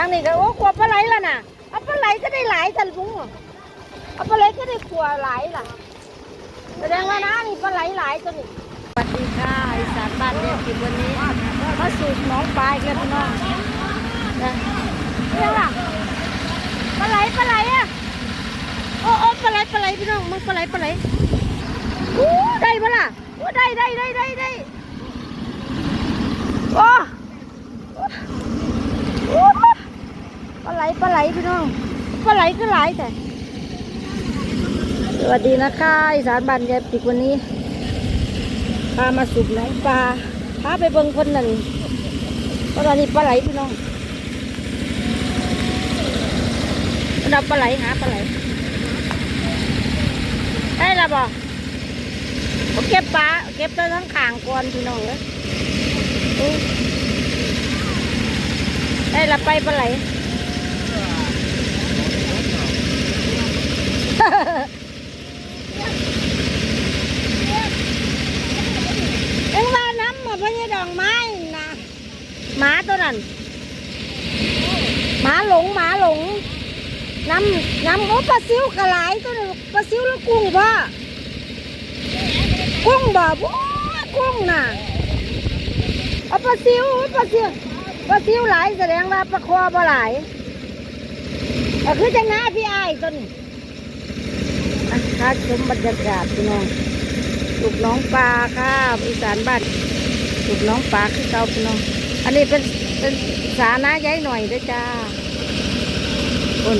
างนี้ก็โอ้ขวปลาไหลแล้วน่ะเอาปลาไหลก็ได้หลายสันลุงเอาปลาไหลก็ได้ขวหลายล่ะแสดงว่าน้านี่ปลาไหลหลายตัวนี้สวัสดีค่ะอีสานบ้านเรียนกินวันนี้มาสูบหน้องปลายกันพี่น้องนะเรื่องล่ะปลาไหลปลาไหลอะโอ้โอ้ปลาไหลปลาไหลพี่น้องมึงปลาไหลปลาไหลอู้ได้ปะล่ะอู้ได้ได้ได้ได้ได้โอ้ ลาไหลปลาไหลพี่น้องปลาไหลก็หลายแต่สวัสดีนะคะอีสานบ้านยายปิกวันนี้พามาสูบหน้องปลาพาไปเบิ่งคนหนั่นเพราะตอนนี้ปลาไหลพี่น้องเราปลาไหลหาปลาไหลได้ละบ่เขาเก็บปลาเก็บตัวทั้งขางก่อนพี่น้องเลยได้ละไปปลาไหล เอ็งว่าน้ำมาพญดอกไม้นะหมาตัวนั้นหมาหลงหมาหลง น้ำน้ำโอ้ปลาซิวกระไหลตัวนึงปลาซิวแล้วกุ้งพ่อกุ้งบ่บ่กุ้งน่ะเอาปลาซิวปลาซิวปลาซิวหลายแสดงว่าปลาคอบ่หลายก็คือจะน้าพี่ไอายตัวนี้ อะถ้าชมบรรยากาศพี่น้องลูกน้องปลาค่ะอีสานบ้านลูกน้องปลาคือเก่าพี่น้อง อันนี้เป็นเป็นสานะย้ายหน่อยด้วยจ้าคน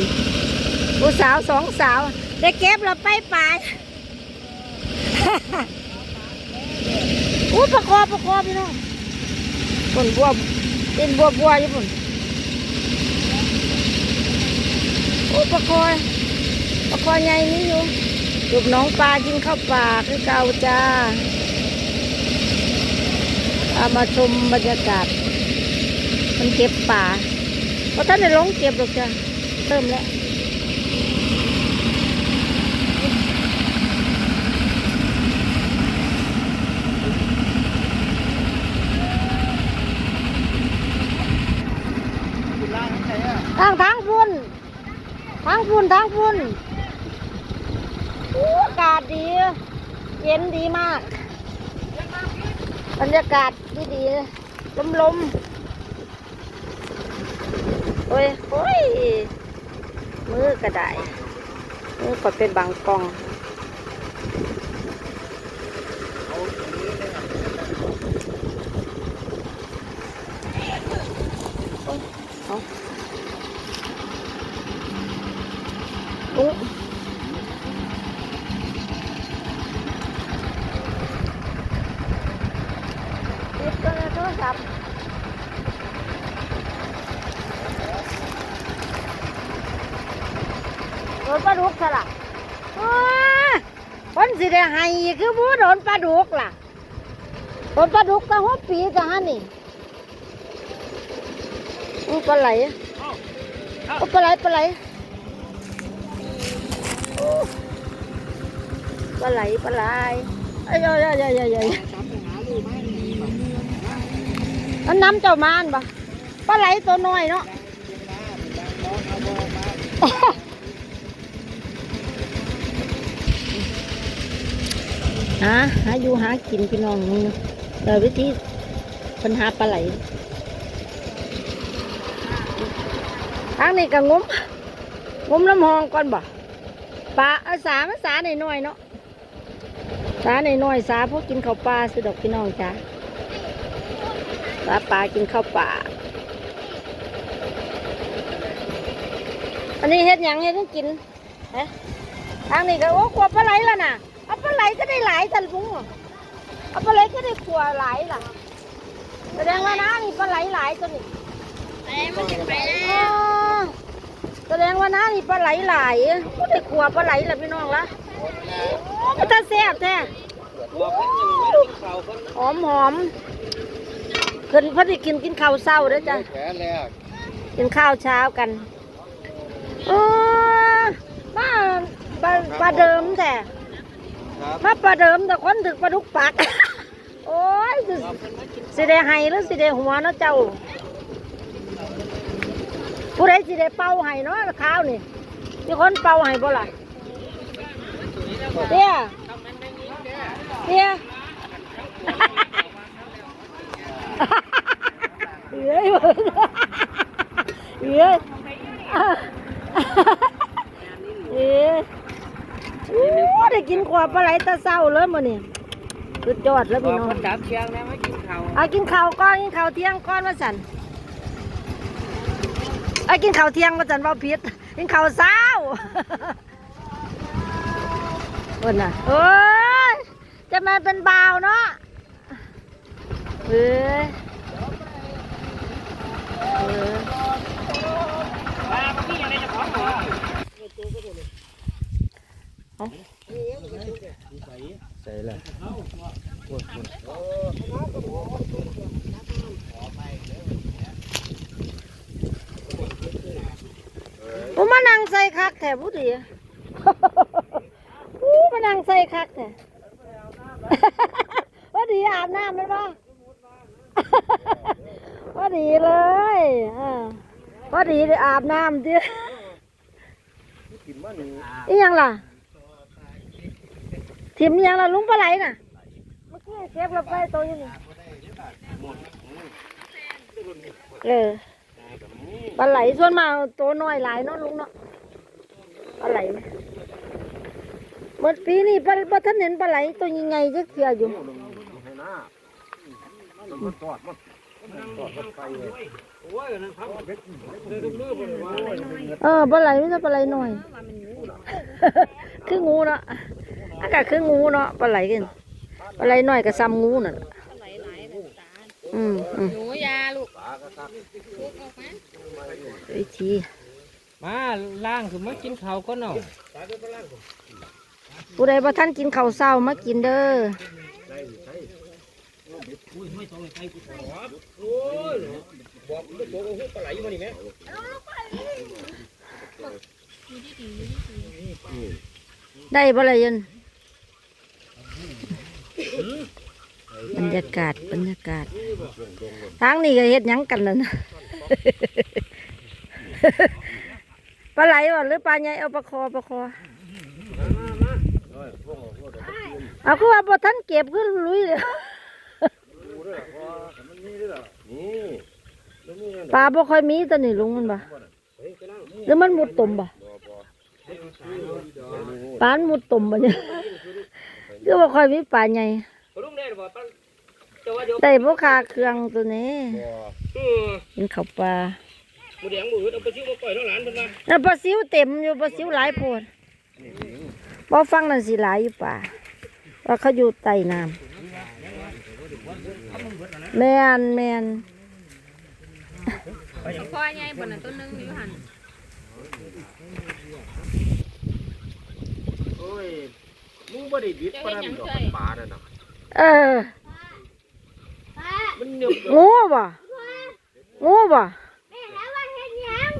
ผู้สาวสองสาว ได้เก็บเราไปป่าอู้ประคอประคอพี่น้องคนบัวเป็นบัวบัวอยู่ปุ่นอู้ประคอ ปลาคอใหญ่นี่อยู่ลูกน้องปลากินข้าวปลาคือเก่าจ้าเอามาชมบรรยากาศ มันเก็บป่าเพราะท่านได้ลงเก็บหรอกจ้าเติมแล้วทางทางพุ่นทางพุ่นทางพุ่น อู้อากาศดี เย็นดีมาก บรรยากาศดีดีลมลมๆโอ้ยโอ้ยมือกระไดมือก็เป็นบางกองโอ้ยเอาอู้ หยิบตัวโทรศัพท์ โดนปลาดุกซะล่ะคนสิได้ให้อีกคือผู้โดนปลาดุกล่ะโดนปลาดุกตะหัวปีจ้ะฮะนี่อู้ปลาไหลอู้ปลาไหลปลาไหลปลาไหลปลาไหลเอ้ยเอ้ยเอ้ยเอ้ยเอ้ยอันน้ำเจ้ามานปะปลาไหลตัวน้อยเนาะ หาหาอยู่หากินพี่น้องมึงแต่วิธีปัญหาปลาไหลทางนี้ก็งมงมลำหองก่อนบ่ปลาอาสามาสาหน่อยๆเนาะสาหน่อยๆสาพวกกินข้าวปลาสิดอกพี่น้องจ้าปลาปลากินข้าวป่าอันนี้เฮ็ดยังเฮ็ดให้กินฮะทางนี้ก็โอ้ขวบปลาไหลแล้วน่ะ เอาปลาไหลก็ได้หลายสันลุงเอาปลาไหลก็ได้ขวหลายล่ะแสดงว่าน้านี่ปลาไหลหลายตัวนี้ไปมันจะไปแล้อ๋อวแสดงว่าน้านี่ปลาไหลหลายก็ได้ขวปลาไหลล่ะพี่น้องละโอ้มันจะแซ่บแท้หอมหอมๆขึ้นพอดีกินกินข้าวเศร้าเด้อจ้ะแผลแรกกินข้าวเช้ากันเออมาปลาปลาเดิมแต่ ครับมาปลาเดิมแต่คนถึกปลาดุกปักโอ้ยสิสิได้ให้หรือสิได้หัวเนาะเจ้า ผู้ใดสิได้เป่าให้เนาะข้าวนี่มีคนเป่าให้บ่ล่ะเตี้ยเตี้ยเอ้ยเอ้ยเอ้ยโอ้ได้ กินขวบปลาไหลตะเศร้าเลยมื้อนี้สุดยอดแล้วบพี่อกน้องคนดับเชียงแล้วมากินข้าวเอากินข้าวก่อนกินข้าวเที่ยงก่อนว่าสันเอากินข้าวเที่ยงว่าสันว่าผิดกินข้าวเช้าคนน่ะโอ้ยจะมาเป็นบ่าวเนาะเอ้ยเออมาพี่ยั งไงจะขอหัวใส่ละผมานั่งใส่คักแถบผู้ดีอู้มานั่งใส่คักแถบว่าดีอาบน้ำไหมปะว่าดีเลยอ่าว่าดีอาบน้ำดิอีหยังล่ะ ทิมอีหยังล่ะลุงปลาไหลน่ะ เมื่อกี้เก็บเราไปตัวอยังนี่เออปลาไหลส่วนมากตัวน้อยหลายเนาะลุงเนาะปลาไหลเมื่อปีนี้ปลาปลาท่านเห็นปลาไหลตัวยังไงจะเสียอยู่ให้หน้ามันตอดมันตอดมันไปเลยโอ้ยนั่นครับเดินมือบ่ว่าเออปลาไหลไม่ใช่ปลาไหลหน่อย คืองูเนาะ อากาศคืองูเนาะปลาไหลกันปลาไหลหน่อยกับซ้ำงูน่ะอืมอืมหนูยาลูกวิธีมาล่างคือมากินข้าวก็เนาะผู้ใดบ่ท่านกินข้าวเช้ามากินเด้อได้บ่ละยัน บรรยากาศบรรยากาศทางนี้ก็เฮ็ดยังกันนั่นะปลาไหลบ่หรือปลาใหญ่เอาปลาคอปลาคอเอาคือว่าบ่ทันเก็บขึ้นลุยเลยปลาบ่ค่อยมีตัวนี้ลุงมันบ่หรือมันมุดตุ่มบ่ปลามุดตุ่มบ่เนี่ยคือบ่ค่อยมีปลาใหญ่ ลุงได้บ่ปันจะว่าเดี๋ยวได้บ่คาเครื่องตัวนี้บ่อือกินข้าวปลาหมูแดงหมูเอาไปชิวมาปล่อยน้องหลานเพิ่นมาแล้วปลาซิวเต็มอยู่ปลาซิวหลายโพดบ่ฟังนั่นสิหลายอยู่ป่าว่าเขาอยู่ใต้น้ำแมนแมนพ่อใหญ่บนนั้นต้นนึงอยู่หันโอ้ยมึงบ่ได้บิดปานนั้นดอกปลานั่นน่ะ เออมันเนียบงูบ่งูบ่แม่แล้วว่าเฮ็ดหยัง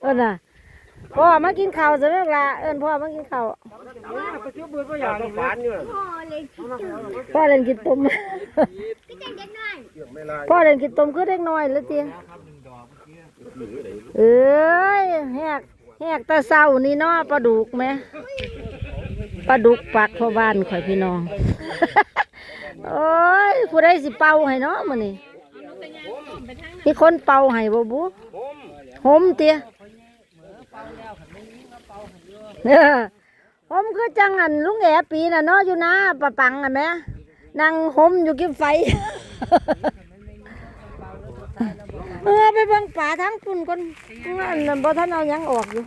เอิ้นน่ะพ่อมากินข้าวซะแม่ล่ะเอิ้นพ่อมากินข้าวไปชิวเบิ่บ่อากอยย่างต้องปานอยู่น่ะพ่อเลยคิดถึงพ่อเล่นกินต้มก็จังเด็กน้อยเกี่ยวไม่ลายพ่อเล่นกินต้มคือเด็กน้อยเลยเตียเอ้ยแหกแหกตาเศร้านี่เนาะปลาดุกไหม ปลาดุกปักพ่อบ้านข่อยพี่น้อง โอ้ยผู้ใดสิเป่าให้เนาะมื้อนี้มีคนเป่าให้บ่บุผมหมเตี้ยเออผมคือจังหันลุงแอปีน่ะเนาะอยู่นะปะปังอะแม่นั่งหมอยู่กินไฟเออไปเบิ่งป่าทั้งปุ่นคนอันนั้นบ่ท่านเอาหยังออกอยู่